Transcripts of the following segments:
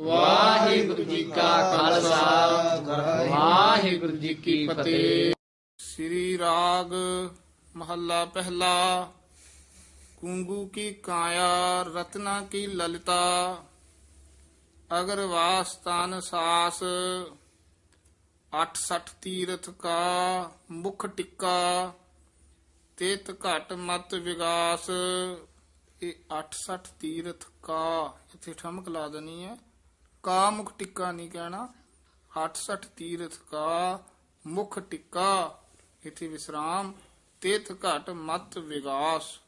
ਵਾਹਿਗੁਰੂ ਜੀ ਕਾ ਖਾਲਸਾ। ਵਾਹਿਗੁਰੂ ਜੀ ਕੀ ਫਤਿਹ। ਸ੍ਰੀ ਰਾਗ ਮਹੱਲਾ ਪਹਿਲਾ, ਕੁੰਗੂ ਕੀ ਕਾਇਆ, ਰਤਨਾ ਕੀ ਲਲਿਤਾ ਅਗਰ ਵਾਸਤਾਨ ਸਾਸ 68 ਤੀਰਥ ਕਾ ਮੁਖ ਟਿੱਕਾ, ਤੇਤ ਘਟ ਮਤ ਵਿਗਾਸ, ਇਹ 68 ਤੀਰਥ ਕਾ, ਇੱਥੇ ਠਮਕ ਲਾ ਦੇਣੀ ਹੈ। ਕਾ ਮੁਖ ਟਿੱਕਾ ਨਹੀਂ ਕਹਿਣਾ 68 ਤੀਰਥ ਕਾ ਮੁਖ ਟਿੱਕਾ, ਇਥੇ ਵਿਸਰਾਮ ਤੇਤ ਘਟ ਮਤ ਵਿਗਾਸ।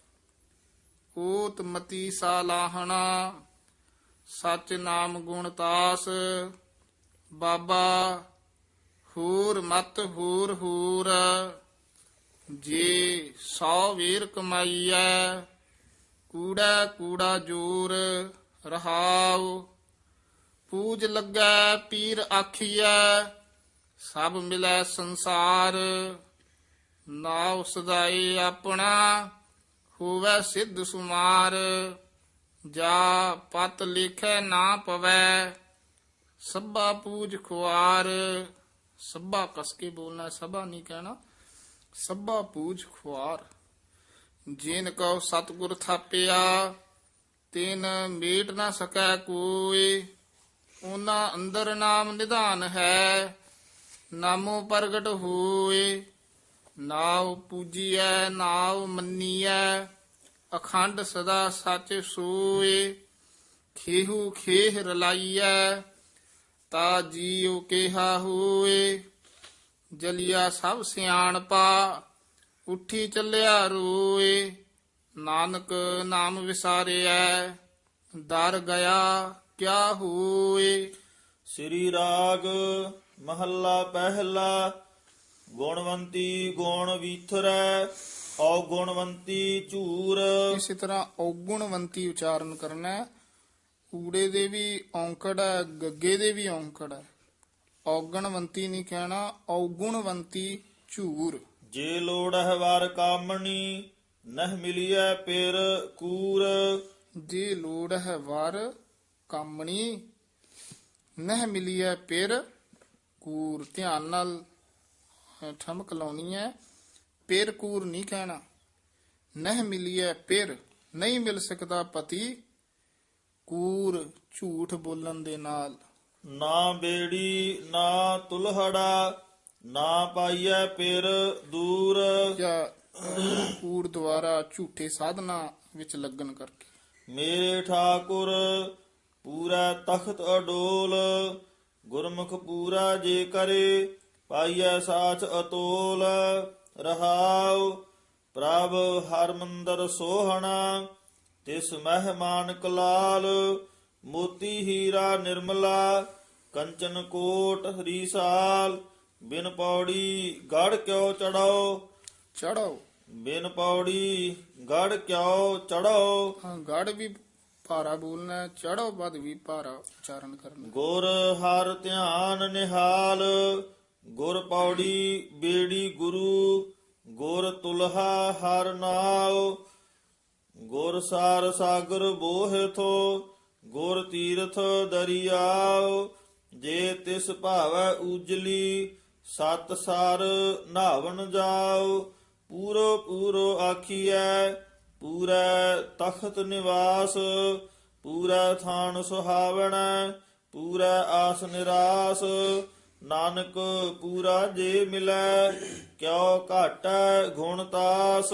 ਓਤ ਮਤੀ ਸਾਲਾਹਣਾ ਸਚ ਨਾਮ ਗੁਣ ਤਾਸ, ਬਾਬਾ ਹੂਰ ਮਤ ਹੂਰ ਹੂਰ, ਜੇ ਸੌ ਵੀਰ ਕਮਾਈਐ, ਕੂੜਾ ਕੂੜਾ ਜੂਰ ਰਹਾਉ। ਪੂਜ ਲੱਗੈ, ਪੀਰ ਆਖੀਐ, ਸਭ ਮਿਲੈ ਸੰਸਾਰ। ਨਾਉ ਸਦਾਈ ਆਪਣਾ, ਹੋਵੇ ਸਿੱਧ ਸੁਮਾਰ। ਜਾ ਪਤ ਲਿਖੈ ਨਾ ਪਵੈ, ਸਭਾ ਪੂਜ ਖੁਆਰ। ਸਭਾ ਕਸ ਕੇ ਬੋਲਣਾ, ਸਭਾ ਨਹੀਂ ਕਹਿਣਾ, ਸਭਾ ਪੂਜ ਖੁਆਰ। ਜਿਨ ਕਉ ਸਤਗੁਰ ਥਾਪਿਆ, ਤਿਨ ਮੇਟ ਨਾ ਸਕੈ ਕੋਈ। ਉਹਨਾਂ ਅੰਦਰ ਨਾਮ ਨਿਧਾਨ ਹੈ, ਨਾਮੋ ਪ੍ਰਗਟ ਹੋਏ, ਨਾਉ ਪੂਜੀਐ, ਨਾਉ ਮੰਨੀਐ, ਅਖੰਡ ਸਦਾ ਸੱਚ ਸੋਏ, ਖੇਹੂ ਖੇਹ ਰਲਾਈਐ, ਤਾ ਜੀਉ ਕਿਹਾ ਹੋਏ, ਜਲਿਆ ਸਭ ਸਿਆਣਪਾ, ਉੱਠੀ ਚੱਲਿਆ ਰੋਏ, ਨਾਨਕ ਨਾਮ ਵਿਸਾਰਿਐ, ਦਰ ਗਿਆ ਕਿਆ ਹੋਏ? ਸ੍ਰੀ ਰਾਗ ਮਹੱਲਾ ਪਹਿਲਾ ਗੁਣਵੰਤੀ ਗੁਣ ਵੀਥਰੈ ਔ ਗੁਣਵੰਤੀ ਝੂਰ। ਇਸੇ ਤਰ੍ਹਾਂ ਔਗੁਣਵੰਤੀ ਉਚਾਰਨ ਕਰਨਾ ਹੈ। ਊੜੇ ਦੇ ਵੀ ਔਂਕੜ ਹੈ ਗੱਗੇ ਦੇ ਵੀ ਔਂਕੜ ਹੈ। ਔਗਣਵੰਤੀ ਨਹੀਂ ਕਹਿਣਾ ਔਗੁਣਵੰਤੀ ਝੂਰ। ਜੇ ਲੋੜ ਹੈ ਵਾਰ ਕਾਮਣੀ ਨਹ ਮਿਲਿਐ ਪਿਰ ਕੂਰ। ਜੇ ਲੋੜ ਹੈ ਵਰ ਕਾਮਣੀ ਨਹਿ। ਮਿਲੀਐ ਪਿਰ ਕੂਰ ਧਿਆਨ ਨਾਲ ਠਮਕ ਲਾਉਣੀ ਹੈ ਪਿਰ ਕੂਰ ਨਹੀਂ ਕਹਿਣਾ। ਨਹਿ ਮਿਲੀਐ ਪਿਰ ਨਹੀਂ ਮਿਲ ਸਕਦਾ ਪਤੀ। ਕੂਰ ਝੂਠ ਬੋਲਣ ਦੇ ਨਾਲ। ਨਾ ਬੇੜੀ ਨਾ ਤੁਲਹੜਾ ਨਾ ਪਾਈਐ ਪਿਰ ਦੂਰ। ਜਾਂ ਕੂੜ ਦੁਆਰਾ ਝੂਠੇ ਸਾਧਨਾ ਵਿੱਚ ਲੱਗਣ ਕਰਕੇ। ਮੇਰੇ ਠਾਕੁਰ ਪੂਰਾ ਤਖਤ ਅਡੋਲ ਗੁਰਮੁਖ ਪੂਰਾ ਜੇ ਕਰੇ ਪਾਈਐ ਸਾਚ ਅਤੋਲ। ਰਹਾਉ ਪ੍ਰਭ ਹਰਮੰਦਰ ਸੋਹਣਾ ਤਿਸ ਮਹਿਮਾਨ ਕਲਾਲ ਮੋਤੀ ਹੀਰਾ ਨਿਰਮਲਾ ਕੰਚਨ ਕੋਟ ਹਰੀਸਾਲ ਬਿਨ ਪੌੜੀ ਗੜ ਕਿਉ ਚੜਾਓ? ਚੜਾਓ। ਬਿਨ ਪੌੜੀ ਗੜ ਕਿਉ ਚੜਾਓ? ਹਾਂ ਗੜ ਵੀ ਭਾਰਾ ਬੋਲਣਾ ਹੈ ਚੜਾਓ ਵੀ ਭਾਰਾ ਉਚਾਰਨ ਕਰਨਾ ਗੁਰ ਹਰ ਧਿਆਨ ਨਿਹਾਲ, ਗੁਰ ਪੌੜੀ ਬੇੜੀ ਗੁਰੂ, ਗੁਰ ਤੁਲਹਾ ਹਰ ਨਾਉ, ਗੁਰ ਸਾਰ ਸਾਗਰ ਬੋਹਿਥੋ ਗੁਰ ਤੀਰਥ ਦਰਿਆਉ, ਜੇ ਤਿਸ ਭਾਵੈ ਉਜਲੀ, ਸਤ ਸਾਰ ਨਾਵਣ ਜਾਉ, ਪੂਰੋ ਪੂਰੋ ਆਖੀਐ ਪੂਰਾ ਤਖਤ ਨਿਵਾਸ, ਪੂਰਾ ਥਾਨ ਸੁਹਾਵਣਾ, ਪੂਰਾ ਆਸ ਨਿਰਾਸ। ਨਾਨਕ ਪੂਰਾ ਜੇ ਮਿਲੈ, ਕਿਉ ਘਾਟੈ ਗੁਣ ਤਾਸ।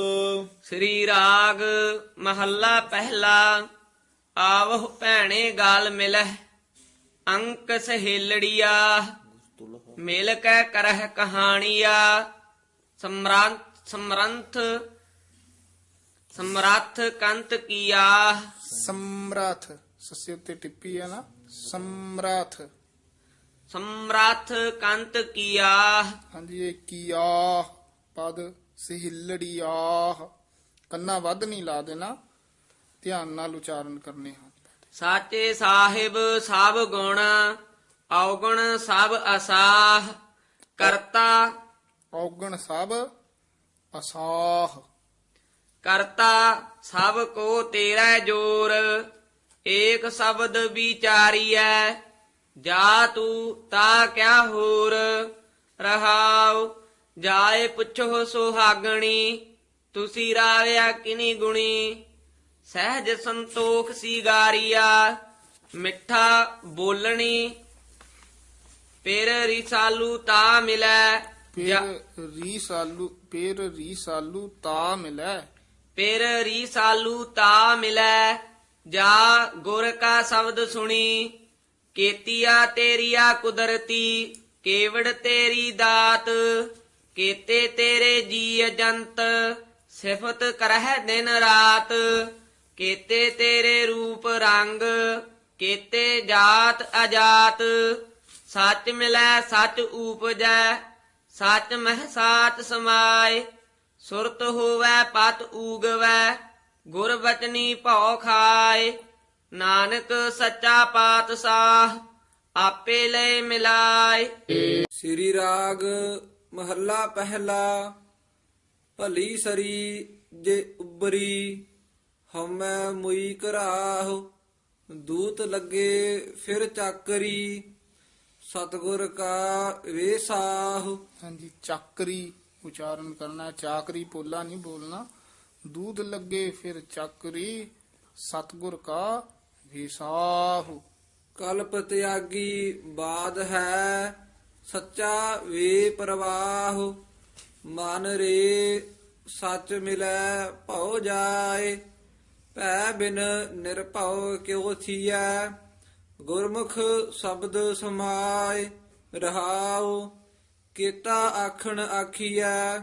ਸ੍ਰੀ ਰਾਗ ਮਹੱਲਾ ਪਹਿਲਾ, ਆਵਹੁ ਭੈਣੇ ਗਾਲ ਮਿਲਹਿ ਅੰਕ ਸਹੇਲੜੀਆ ਮਿਲ ਕੈ ਕਰਹਿ ਕਹਾਣੀਆ। ਸਮਰੰਥ ਸਮਰੰਥ ਸਮਰੱਥ ਕੰਤ ਕੀਆ। ਸਮਰਾਥ ਸੱਸੇ ਉੱਤੇ ਟਿੱਪੀ ਹੈ ਨਾ। ਸਮਰਾਥ। ਸਮਰੱਥ ਕੰਤ ਕੀਆ। ਹਾਂਜੀ ਇਹ ਕੀਆ ਪਦ ਸਹਿਲੜੀਆ। ਕੰਨਾ ਵੱਧ ਨਹੀਂ ਲਾ ਦੇਣਾ। ਧਿਆਨ ਨਾਲ ਉਚਾਰਨ ਕਰਨੇ ਹਨ। ਸਾਚੇ ਸਾਹਿਬ ਸਭ ਗੁਣ ਔਗਣ ਸਭ ਅਸਾਹ। ਕਰਤਾ ਔਗਣ ਸਭ ਅਸਾਹ। ਕਰਤਾ ਸਭ ਕੋ ਤੇਰਾ ਜੋਰ ਏਕ ਸ਼ਬਦ ਵਿਚਾਰੀਐ ਜਾ ਤੂੰ ਤਾ ਕਿਆ ਹੋਰ? ਰਹਾਉ ਜਾਏ ਪੁੱਛੋ ਸੁਹਾਗਣੀ ਤੁਸੀਂ ਰਾਵਿਆ ਕਿਨੀ ਗੁਣੀ? ਸਹਿਜ ਸੰਤੋਖ ਸੀਗਾਰੀਆ ਮਿੱਠਾ ਬੋਲਣੀ ਪੇਰ ਰਿਸਾਲੂ ਤਾ ਮਿਲੈ ਜਾ- ਫਿਰ ਰੀ ਸਾਲੂ ਫਿਰ ਰੀ ਸਾਲੂ ਤਾ ਮਿਲੈ। ਪੇਰ ਰੀਸਾਲੂ ਤਾ ਮਿਲੈ, ਜਾ ਗੁਰ ਕਾ ਸ਼ਬਦ ਸੁਣੀ, ਕੀਤੀਆ ਤੇਰੀਆ ਕੁਦਰਤੀ, ਕੇਵੜ ਤੇਰੀ ਦਾਤ, ਕੀਤੇ ਤੇਰੇ ਜੀ ਜੰਤ ਸਿਫਤ ਕਰਹਿ ਦਿਨ ਰਾਤ, ਕੀਤੇ ਤੇਰੇ ਰੂਪ ਰੰਗ, ਕੀਤੇ ਜਾਤ ਅਜਾਤ, ਸੱਚ ਮਿਲੈ, ਸੱਚ ਊਪਜੈ, ਸੱਚ ਮਹਿ ਸਾਚ ਸਮਾਏ। ਸੁਰਤ ਹੋਵੈ ਪਤ ਊਗਵੈ ਗੁਰ ਬਚਨੀ ਭਉ ਖਾਏ। ਨਾਨਕ ਸੱਚਾ ਪਾਤਸ਼ਾਹ ਆਪੇ ਲੈ ਮਿਲਾਏ। ਸ੍ਰੀ ਰਾਗ ਮਹੱਲਾ ਪਹਿਲਾ ਭਲੀ ਸਰੀ ਜੇ ਉਬਰੀ ਹਉਮੈ ਮੁਈ ਕਰਾਹੁ ਦੂਤ ਲੱਗੇ ਫਿਰ ਚਾਕਰੀ ਸਤਗੁਰ ਕਾ ਵੇਸਾਹੁ। ਹਾਂਜੀ ਚਾਕਰੀ ਉਚਾਰਨ ਕਰਨਾ, ਚਾਕਰੀ, ਪੋਲਾ ਨਹੀਂ ਬੋਲਣਾ। ਦੂਧ ਲੱਗੇ ਫਿਰ ਚਾਕਰੀ, ਸਤਗੁਰ ਕਾ ਵਿਸਾਹੂ ਕਲਪ ਤਿਆਗੀ ਬਾਦ ਹੈ, ਸੱਚਾ ਵੇ ਪ੍ਰਵਾਹ। ਮਨ ਰੇ ਸੱਚ ਮਿਲੈ, ਭਉ ਜਾਏ। ਭੈ ਬਿਨ ਨਿਰਭਉ ਕਿਉ ਥੀਐ। ਗੁਰਮੁਖ ਸ਼ਬਦ ਸਮਾਏ, ਰਹਾਉ। ਕੀਤਾ ਆਖਣ ਆਖੀਐ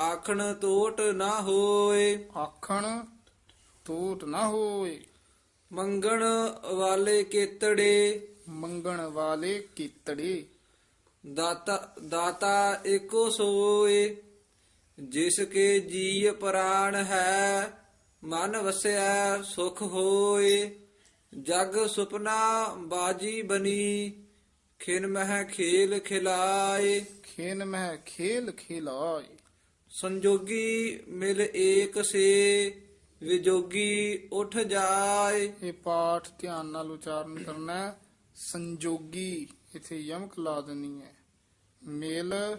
ਆਖਣ ਟੋਟ ਨਾ ਹੋਏ। ਆਖਣ ਟੂਟ ਨਾ ਹੋਏ। ਮੰਗਣ ਵਾਲੇ ਕੇਤੜੇ। ਮੰਗਣ ਵਾਲੇ ਕੀਤੜੇ। ਦਾਤਾ ਦਾਤਾ ਏਕੋ ਸੋਏ। ਜਿਸ ਕੇ ਜੀ ਪ੍ਰਾਣ ਹੈ ਮਨ ਵਸਿਆ ਸੁਖ ਹੋਏ। ਜਗ ਸੁਪਨਾ ਬਾਜੀ ਬਨੀ। ਖਿਨ ਮਹਿ ਖੇਲ ਖਿਲਾਏ। ਖੇਨ ਮਹਿ ਖੇਲ ਖਿਲਾਏ। ਸੰਜੋਗੀ ਮਿਲ ਏਕ ਸੇ ਵਿਜੋਗੀ ਉਠ ਜਾਏ। ਇਹ ਪਾਠ ਧਿਆਨ ਨਾਲ ਉਚਾਰਨ ਕਰਨਾ ਹੈ। ਸੰਜੋਗੀ ਇਥੇ ਯਮਕ ਲਾ ਦੇਣੀ ਹੈ। ਮੇਲ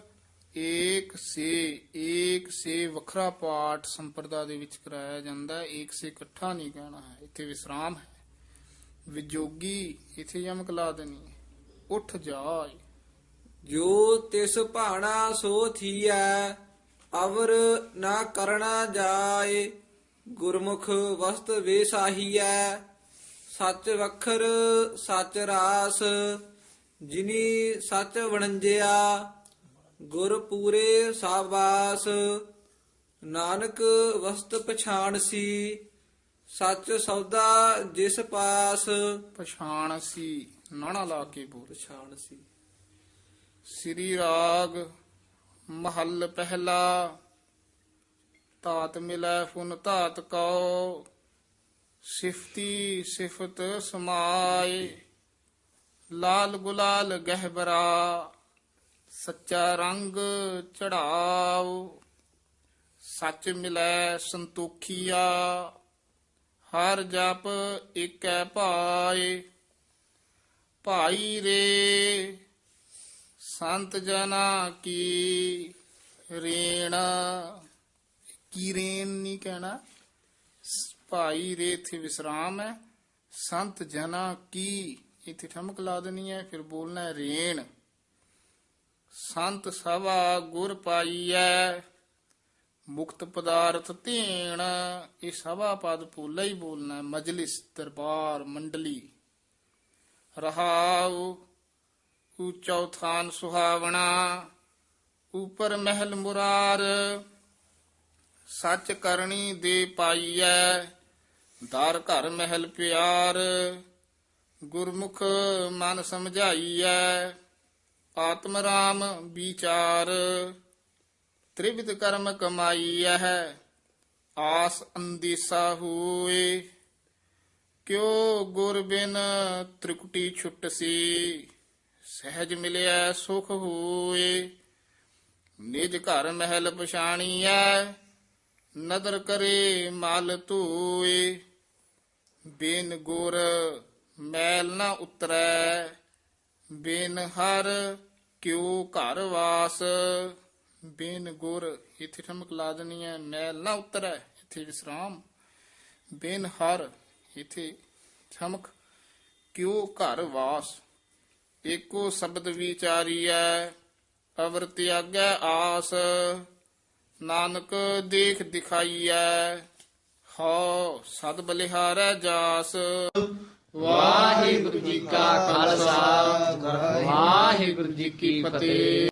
ਏਕ ਸੇ ਏਕ ਸੇ ਵੱਖਰਾ ਪਾਠ ਸੰਪਰਦਾ ਦੇ ਵਿੱਚ ਕਰਾਇਆ ਜਾਂਦਾ ਹੈ। ਏਕ ਸੇ ਇਕੱਠਾ ਨਹੀਂ ਕਹਿਣਾ ਹੈ। ਇੱਥੇ ਵਿਸਰਾਮ ਹੈ। ਵਿਜੋਗੀ ਇਥੇ ਯਮਕ ਲਾ ਦੇਣੀ ਹੈ। ਉੱਠ ਜਾਏ। ਜੋ ਤਿਸ ਭਾਣਾ ਸੋ ਥੀਐ ਅਵਰ ਨਾ ਕਰਣਾ ਜਾਏ। ਗੁਰਮੁਖ ਵਸਤ ਵੇਸਾਹੀਐ ਸੱਚ ਵਖਰ ਸੱਚ ਰਾਸ। ਜਿਨੀ ਸੱਚ ਵਣੰਜਿਆ ਗੁਰ ਪੂਰੇ ਸਾਬਾਸ। ਨਾਨਕ ਵਸਤ ਪਛਾਣ ਸੀ ਸੱਚ ਸੌਦਾ ਜਿਸ ਪਾਸ। ਪਛਾਣ ਸੀ ਨਾਣਾ ਲਾ ਕੇ ਬੋਲ ਪਛਾਣ ਸੀ। ਸ੍ਰੀ ਰਾਗ ਮਹੱਲ ਪਹਿਲਾ ਤਾਤ ਮਿਲੈ ਫੁਨ ਧਾਤ ਕਉ, ਸਿਫਤੀ ਸਿਫਤ ਸਮਾਏ, ਲਾਲ ਗੁਲਾਲ ਗਹਿਬਰਾ ਸੱਚਾ ਰੰਗ ਚੜਾਓ, ਸੱਚ ਮਿਲੈ ਸੰਤੋਖੀਆ, ਹਰ ਜਪ ਏਕੈ ਭਾਏ ਭਾਈ ਰੇ, ਸੰਤ ਜਨਾ ਕੀ ਰੇਣ। ਕੀ ਰੇਣ ਨਹੀਂ ਕਹਿਣਾ? ਭਾਈ ਰੇ ਇੱਥੇ ਵਿਸਰਾਮ ਹੈ। ਸੰਤ ਜਨਾ ਕੀ, ਇੱਥੇ ਠਮਕ ਲਾ ਦੇਣੀ ਹੈ, ਫਿਰ ਬੋਲਣਾ ਹੈ ਰੇਣ। ਸੰਤ ਸਵਾ ਗੁਰ ਪਾਈਐ ਮੁਕਤ ਪਦਾਰਥ ਧੇਣ। ਇਹ ਸਭਾ ਪਦ ਪੋਲਾ ਹੀ ਬੋਲਣਾ ਮਜਲਿਸ, ਦਰਬਾਰ, ਮੰਡਲੀ। ਰਹਾਉ, ਉੱਚਾ ਥਾਨ ਸੁਹਾਵਣਾ, ਉਪਰ ਮਹਿਲ ਮੁਰਾਰ, ਸੱਚ ਕਰਨੀ ਦੇ ਪਾਈਐ, ਦਰ ਘਰ ਮਹਿਲ ਪਿਆਰ, ਗੁਰਮੁਖ ਮਨ ਸਮਝਾਈਐ, ਆਤਮ ਰਾਮ ਵਿਚਾਰ, ਤ੍ਰਿਵਿਧ ਕਰਮ ਕਮਾਈਐ, ਆਸ ਅੰਦੀਸਾ ਹੋਏ। ਕਿਉ ਗੁਰ ਬਿਨ ਤ੍ਰਿਕੁਟੀ ਛੁੱਟ ਸੀ ਸਹਿਜ ਮਿਲਿਆ ਸੁਖ ਹੋਏ। ਨਿਜ ਘਰ ਮਹਿਲ ਪਛਾਣੀਐ, ਨਦਰ ਕਰੇ ਮਲ ਧੋਏ। ਬਿਨ ਗੁਰ ਮੈਲ ਨਾ ਉਤਰੈ, ਬਿਨ ਹਰ ਕਿਉ ਘਰ ਵਾਸ। ਬਿਨ ਗੁਰ ਇਥੇ ਠਮਕ ਲਾ ਦੇਣੀ ਹੈ ਮੈਲ ਨਾ ਉਤਰੈ, ਇਥੇ ਵਿਸਰਾਮ। ਬਿਨ ਹਰ ਇਥੇ ਠਮਕ, ਕਿਉ ਘਰ ਵਾਸ? ਏਕੋ ਸ਼ਬਦ ਵਿਚਾਰੀਐ, ਅਵਰ ਤਿਆਗੈ ਆਸ। ਨਾਨਕ ਦੇਖ ਦਿਖਾਈਐ, ਹਉ ਸਦ ਬਲਿਹਾਰੈ ਜਾਸ। ਵਾਹਿਗੁਰੂ ਜੀ ਕਾ ਖਾਲਸਾ, ਵਾਹਿਗੁਰੂ ਜੀ ਕੀ ਫਤਿਹ।